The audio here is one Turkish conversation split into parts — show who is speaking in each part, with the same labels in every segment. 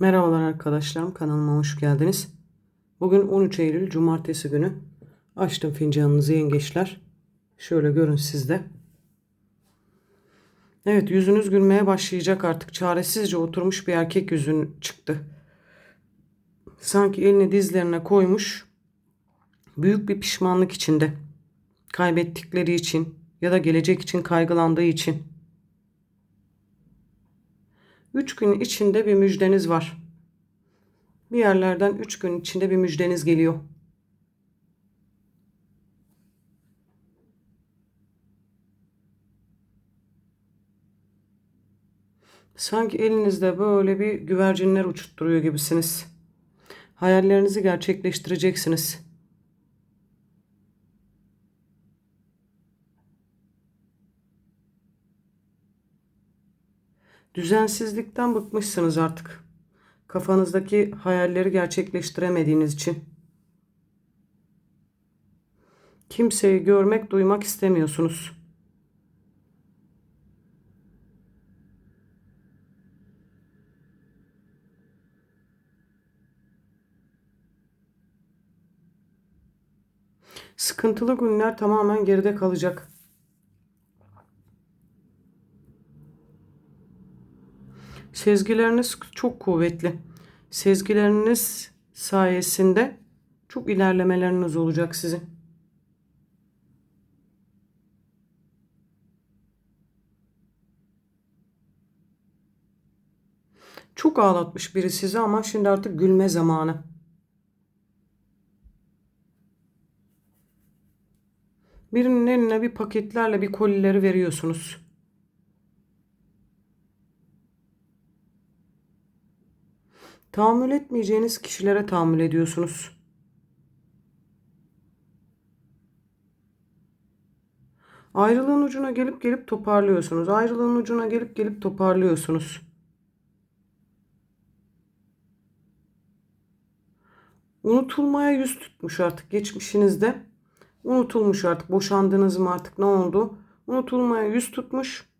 Speaker 1: Merhabalar arkadaşlarım kanalıma hoş geldiniz. Bugün 13 Eylül Cumartesi günü. Açtım fincanınızı yengeçler. Şöyle görün sizde. Evet yüzünüz gülmeye başlayacak artık. Çaresizce oturmuş bir erkek yüzün çıktı. Sanki elini dizlerine koymuş. Büyük bir pişmanlık içinde. Kaybettikleri için ya da gelecek için kaygılandığı için. Üç gün içinde bir müjdeniz var. Bir yerlerden üç gün içinde bir müjdeniz geliyor. Sanki elinizde böyle bir güvercinler uçutturuyor gibisiniz. Hayallerinizi gerçekleştireceksiniz. Düzensizlikten bıkmışsınız artık. Kafanızdaki hayalleri gerçekleştiremediğiniz için. Kimseyi görmek, duymak istemiyorsunuz. Sıkıntılı günler tamamen geride kalacak. Sezgileriniz çok kuvvetli. Sezgileriniz sayesinde çok ilerlemeleriniz olacak sizin. Çok ağlatmış biri sizi ama şimdi artık gülme zamanı. Birinin eline bir paketlerle bir kolileri veriyorsunuz. Tahammül etmeyeceğiniz kişilere tahammül ediyorsunuz. Ayrılığın ucuna gelip gelip toparlıyorsunuz. Ayrılığın ucuna gelip gelip toparlıyorsunuz. Unutulmaya yüz tutmuş artık geçmişinizde. Unutulmuş artık. Boşandınız mı artık ne oldu? Unutulmaya yüz tutmuş.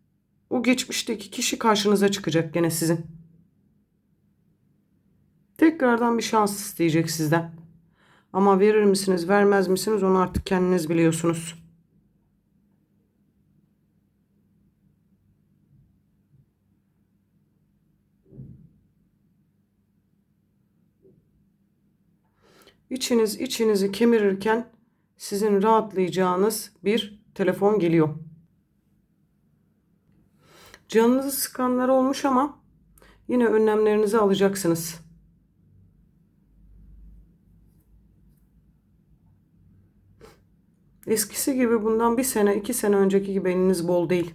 Speaker 1: O geçmişteki kişi karşınıza çıkacak gene sizin. Tekrardan bir şans isteyecek sizden. Ama verir misiniz, vermez misiniz onu artık kendiniz biliyorsunuz. İçiniz içinizi kemirirken sizin rahatlayacağınız bir telefon geliyor. Canınızı sıkanlar olmuş ama yine önlemlerinizi alacaksınız. Eskisi gibi bundan bir sene, iki sene önceki gibi eliniz bol değil.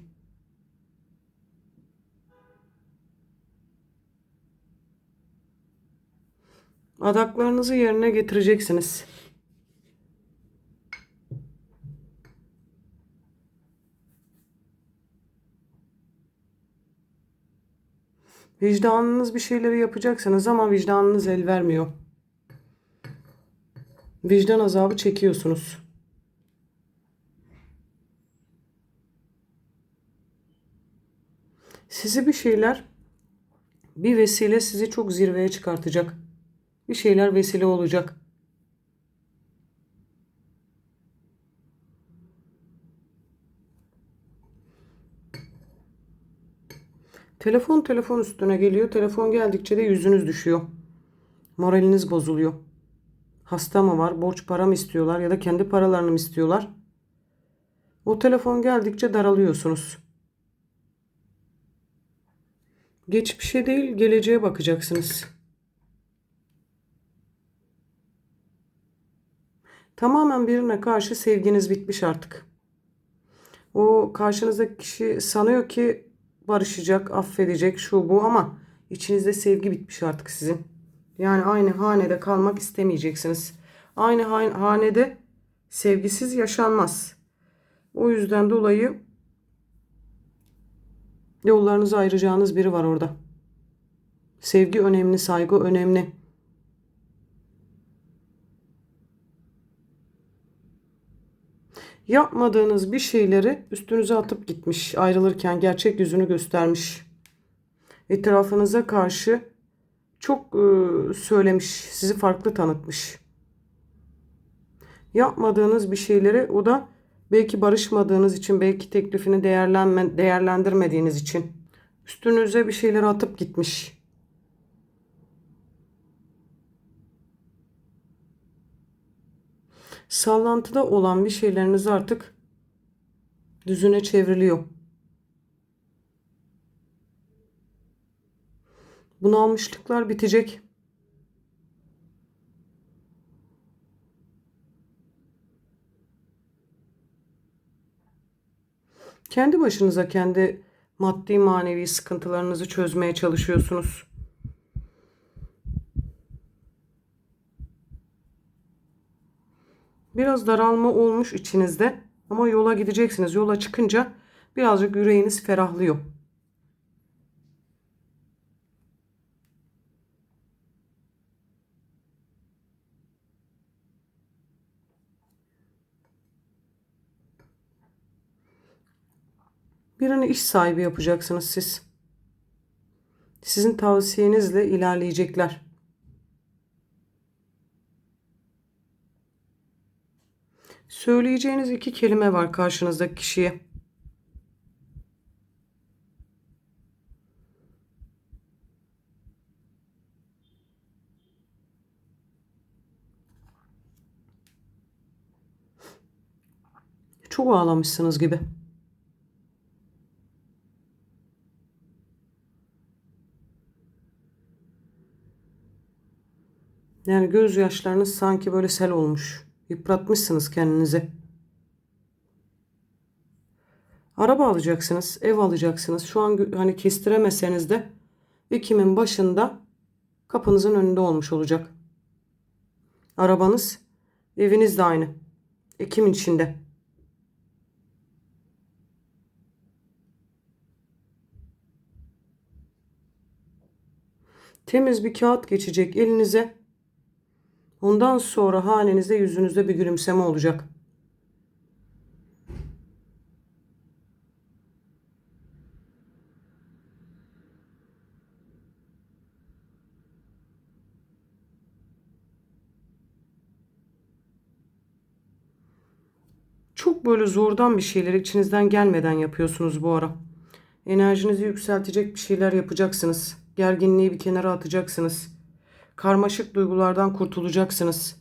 Speaker 1: Adaklarınızı yerine getireceksiniz. Vicdanınız bir şeyleri yapacaksınız ama vicdanınız el vermiyor. Vicdan azabı çekiyorsunuz. Sizi bir şeyler bir vesile sizi çok zirveye çıkartacak. Bir şeyler vesile olacak. Telefon telefon üstüne geliyor. Telefon geldikçe de yüzünüz düşüyor. Moraliniz bozuluyor. Hasta mı var? Borç para mı istiyorlar ya da kendi paralarını mı istiyorlar? O telefon geldikçe daralıyorsunuz. Geçmişe değil, geleceğe bakacaksınız. Tamamen birine karşı sevginiz bitmiş artık. O karşınızdaki kişi sanıyor ki barışacak, affedecek, şu bu ama içinizde sevgi bitmiş artık sizin. Yani aynı hanede kalmak istemeyeceksiniz. Aynı hanede sevgisiz yaşanmaz. O yüzden dolayı yollarınızı ayıracağınız biri var orada. Sevgi önemli, saygı önemli. Yapmadığınız bir şeyleri üstünüze atıp gitmiş. Ayrılırken gerçek yüzünü göstermiş. Etrafınıza karşı çok e, söylemiş, sizi farklı tanıtmış. Yapmadığınız bir şeyleri o da belki barışmadığınız için, belki teklifini değerlenme, değerlendirmediğiniz için üstünüze bir şeyleri atıp gitmiş. Sallantıda olan bir şeyleriniz artık düzüne çevriliyor. Bunalmışlıklar bitecek. Kendi başınıza kendi maddi manevi sıkıntılarınızı çözmeye çalışıyorsunuz. Biraz daralma olmuş içinizde ama yola gideceksiniz. Yola çıkınca birazcık yüreğiniz ferahlıyor. Birini iş sahibi yapacaksınız siz. Sizin tavsiyenizle ilerleyecekler. Söyleyeceğiniz iki kelime var karşınızdaki kişiye. Çok ağlamışsınız gibi. Yani gözyaşlarınız sanki böyle sel olmuş. Yıpratmışsınız kendinizi. Araba alacaksınız, ev alacaksınız. Şu an hani kestiremeseniz de Ekim'in başında kapınızın önünde olmuş olacak. Arabanız, eviniz de aynı. Ekim'in içinde. Temiz bir kağıt geçecek elinize. Ondan sonra hanenizde yüzünüzde bir gülümseme olacak. Çok böyle zordan bir şeyleri içinizden gelmeden yapıyorsunuz bu ara. Enerjinizi yükseltecek bir şeyler yapacaksınız. Gerginliği bir kenara atacaksınız. Karmaşık duygulardan kurtulacaksınız.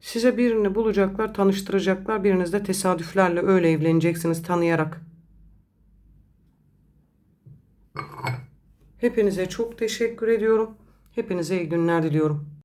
Speaker 1: Size birini bulacaklar, tanıştıracaklar. Biriniz de tesadüflerle öyle evleneceksiniz tanıyarak. Hepinize çok teşekkür ediyorum. Hepinize iyi günler diliyorum.